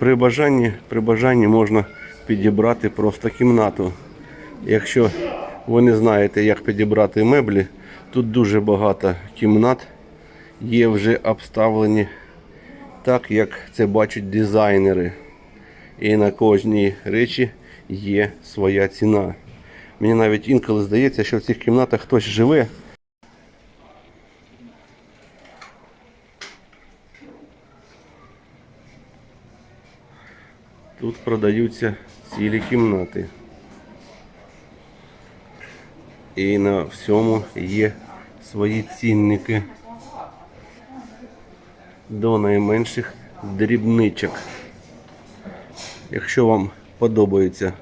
При бажанні, при бажанні можна підібрати просто кімнату. Якщо ви не знаєте, як підібрати меблі, тут дуже багато кімнат є вже обставлені так, як це бачать дизайнери. І на кожній речі є своя ціна. Мені навіть інколи здається, що в цих кімнатах хтось живе. Тут продаються цілі кімнати. І на всьому є свої цінники до найменших дрібничок. Якщо вам подобається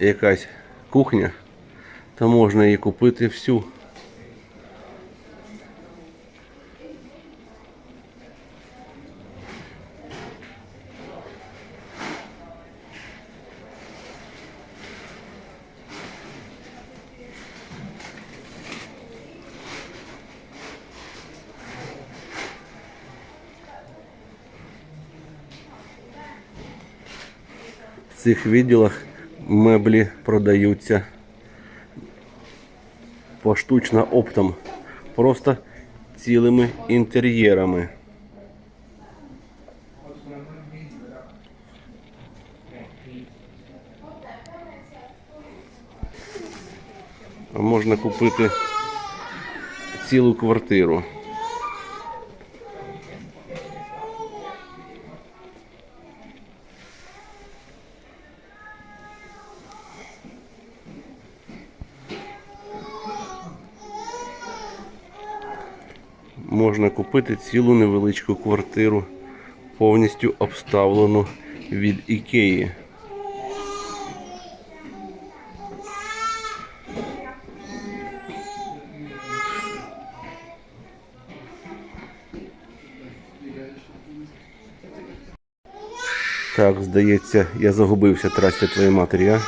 якась кухня, то можна її купити всю. Цих відділах меблі продаються поштучно оптом, просто цілими інтер'єрами. Можна купити цілу квартиру. Можна купити цілу невеличку квартиру, повністю обставлену від Ікеї. Так, здається, я загубився трасі твоєї матері, а?